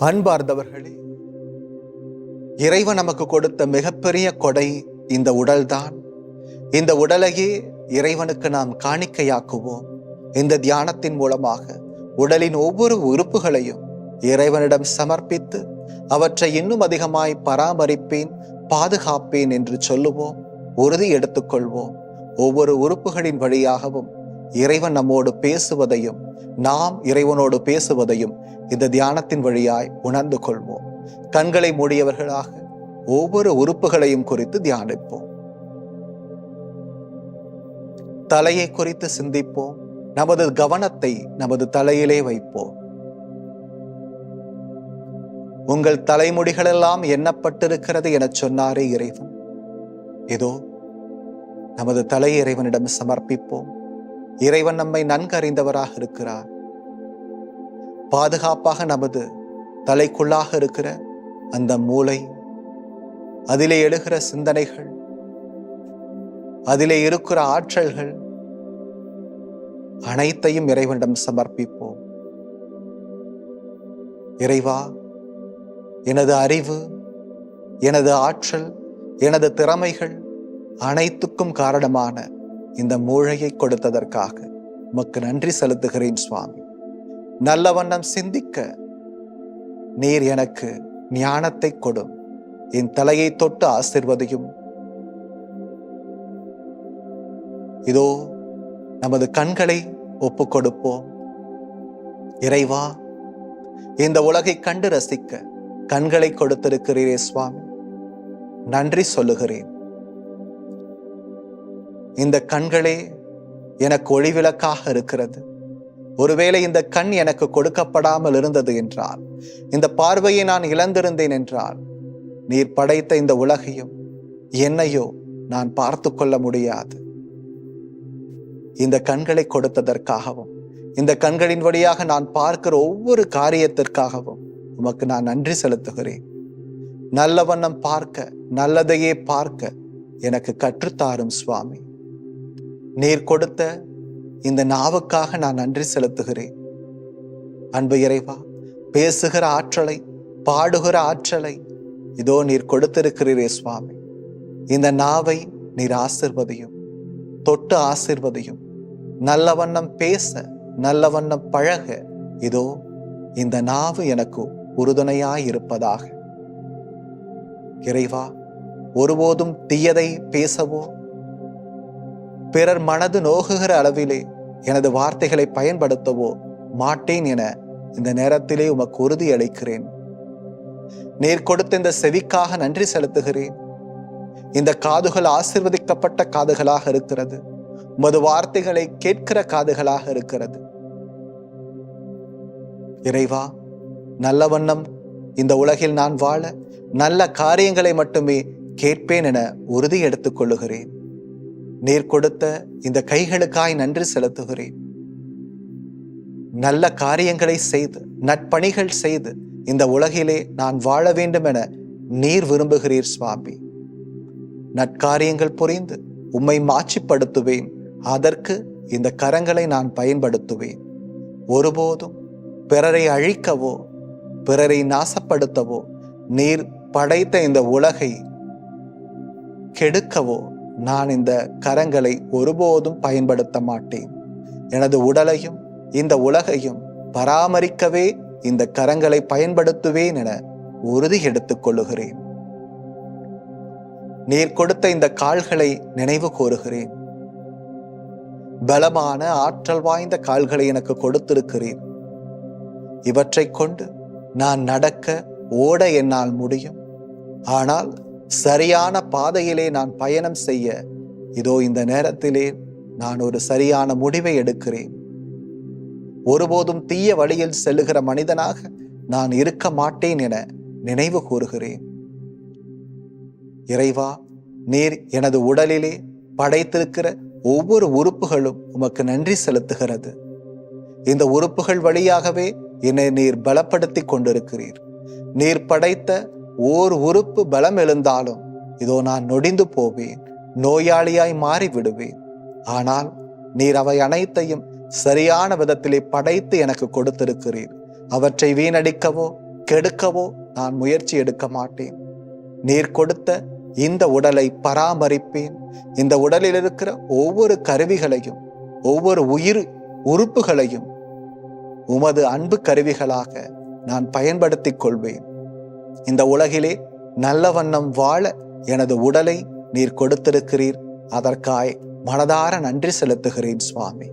அன்பார்ந்தவர்களே இறைவன் நமக்கு கொடுத்த மிகப்பெரிய கொடை இந்த உடல்தான். இந்த உடலையே இறைவனுக்கு நாம் காணிக்கையாக்குவோம். இந்த தியானத்தின் மூலமாக உடலின் ஒவ்வொரு உறுப்புகளையும் இறைவனிடம் சமர்ப்பித்து அவற்றை இன்னும் அதிகமாய் பராமரிப்பேன் பாதுகாப்பேன் என்று சொல்லுவோம் உறுதி எடுத்துக்கொள்வோம். ஒவ்வொரு உறுப்புகளின் வழியாகவும் இறைவன் நம்மோடு பேசுவதையும் நாம் இறைவனோடு பேசுவதையும் இந்த தியானத்தின் வழியாய் உணர்ந்து கொள்வோம். கண்களை மூடியவர்களாக ஒவ்வொரு உறுப்புகளையும் குறித்து தியானிப்போம். தலையை குறித்து சிந்திப்போம். நமது கவனத்தை நமது தலையிலே வைப்போம். உங்கள் தலைமுடிகளெல்லாம் எண்ணப்பட்டிருக்கிறது என சொன்னாரே இறைவன். இதோ நமது தலை இறைவனிடம் சமர்ப்பிப்போம். இறைவன் நம்மை நன்கு அறிந்தவராக இருக்கிறார். பாதுகாப்பாக நமது தலைக்குள்ளாக இருக்கிற அந்த மூளை அதிலே எழுகிற சிந்தனைகள் அதிலே இருக்கிற ஆற்றல்கள் அனைத்தையும் இறைவனிடம் சமர்ப்பிப்போம். இறைவா எனது அறிவு எனது ஆற்றல் எனது திறமைகள் அனைத்துக்கும் காரணமான இந்த மூளையை கொடுத்ததற்காக உமக்கு நன்றி செலுத்துகிறேன் சுவாமி. நல்ல வண்ணம் சிந்திக்க நீர் எனக்கு ஞானத்தை கொடும் என் தலையை தொட்டு ஆசிர்வதையும். இதோ நமது கண்களை ஒப்பு கொடுப்போம் இறைவா இந்த உலகை கண்டு ரசிக்க கண்களை கொடுத்திருக்கிறீரே சுவாமி. நன்றி சொல்லுகிறேன். இந்த கண்களே எனக்கு ஒளிவிளக்காக இருக்கிறது. ஒருவேளை இந்த கண் எனக்கு கொடுக்கப்படாமல் இருந்தது என்றால் இந்த பார்வையை நான் இழந்திருந்தேன் என்றால் நீர் படைத்த இந்த உலகையும் என்னையோ நான் பார்த்து கொள்ள முடியாது. இந்த கண்களை கொடுத்ததற்காகவும் இந்த கண்களின் வழியாக நான் பார்க்கிற ஒவ்வொரு காரியத்திற்காகவும் உமக்கு நான் நன்றி செலுத்துகிறேன். நல்ல வண்ணம் பார்க்க நல்லதையே பார்க்க எனக்கு கற்றுத்தாரும் சுவாமி. நீர் கொடுத்த இந்த நாவுக்காக நான் நன்றி செலுத்துகிறேன். அன்பு இறைவா பேசுகிற ஆற்றலை பாடுகிற ஆற்றலை இதோ நீர் கொடுத்திருக்கிறீரே சுவாமி. இந்த நாவை நீர் ஆசிர்வதையும் தொட்டு ஆசிர்வதையும். நல்ல வண்ணம் பேச நல்ல வண்ணம் பழக இதோ இந்த நாவு எனக்கு உறுதுணையாயிருப்பதாக. இறைவா ஒருபோதும் தீயதை பேசவோ பிறர் மனது நோகுகிற அளவிலே எனது வார்த்தைகளை பயன்படுத்தவோ மாட்டேன் என இந்த நேரத்திலே உமக்கு உறுதி அளிக்கிறேன். நீர் கொடுத்த இந்த செவிக்காக நன்றி செலுத்துகிறேன். இந்த காதுகள் ஆசிர்வதிக்கப்பட்ட காதுகளாக இருக்கிறது. உமது வார்த்தைகளை கேட்கிற காதுகளாக இருக்கிறது. இறைவா நல்ல வண்ணம் இந்த உலகில் நான் வாழ நல்ல காரியங்களை மட்டுமே கேட்பேன் என உறுதி எடுத்துக் கொள்ளுகிறேன். நீர் கொடுத்த இந்த கைகளுக்காய் நன்றி செலுத்துகிறேன். நல்ல காரியங்களை செய்து நட்பணிகள் செய்து இந்த உலகிலே நான் வாழ வேண்டும் என நீர் விரும்புகிறீர் சுவாமி. நற்காரியங்கள் புரிந்து உம்மை மாட்சிப்படுத்துவேன். அதற்கு இந்த கரங்களை நான் பயன்படுத்துவேன். ஒருபோதும் பிறரை அழிக்கவோ பிறரை நாசப்படுத்தவோ நீர் படைத்த இந்த உலகை கெடுக்கவோ நான் இந்த கரங்களை ஒருபோதும் பயன்படுத்த மாட்டேன். எனது உடலையும் இந்த உலகையும் பராமரிக்கவே இந்த கரங்களை பயன்படுத்துவேன் என உறுதி எடுத்துக் கொள்ளுகிறேன். நீர் கொடுத்த இந்த கால்களை நினைவு கூறுகிறேன். பலமான ஆற்றல் வாய்ந்த கால்களை எனக்கு கொடுத்திருக்கிறேன். இவற்றை கொண்டு நான் நடக்க ஓட என்னால் முடியும். ஆனால் சரியான பாதையிலே நான் பயணம் செய்ய இதோ இந்த நேரத்திலே நான் ஒரு சரியான முடிவை எடுக்கிறேன். ஒருபோதும் தீய வழியில் செல்லுகிற மனிதனாக நான் இருக்க மாட்டேன் என நினைவு கூறுகிறேன். இறைவா நீர் எனது உடலிலே படைத்திருக்கிற ஒவ்வொரு உறுப்புகளும் உமக்கு நன்றி செலுத்துகிறது. இந்த உறுப்புகள் வழியாகவே என்னை நீர் பலப்படுத்தி கொண்டிருக்கிறீர். நீர் படைத்த ஓர் உறுப்பு பலம் எழுந்தாலும் இதோ நான் நொடிந்து போவேன் நோயாளியாய் மாறி விடுவேன் ஆனால் நீர் அவை அனைத்தையும் சரியான விதத்திலே படைத்து எனக்கு கொடுத்திருக்கிறீர். அவற்றை வீணடிக்கவோ கெடுக்கவோ நான் முயற்சி எடுக்க மாட்டேன். நீர் கொடுத்த இந்த உடலை பராமரிப்பேன். இந்த உடலில் இருக்கிற ஒவ்வொரு கருவிகளையும் ஒவ்வொரு உயிர் உறுப்புகளையும் உமது அன்பு கருவிகளாக நான் பயன்படுத்திக் கொள்வேன். இந்த உலகிலே நல்ல வண்ணம் வாழ எனது உடலை நீர் கொடுத்திருக்கிறீர். அதற்காய் மனதார நன்றி செலுத்துகிறேன் சுவாமி.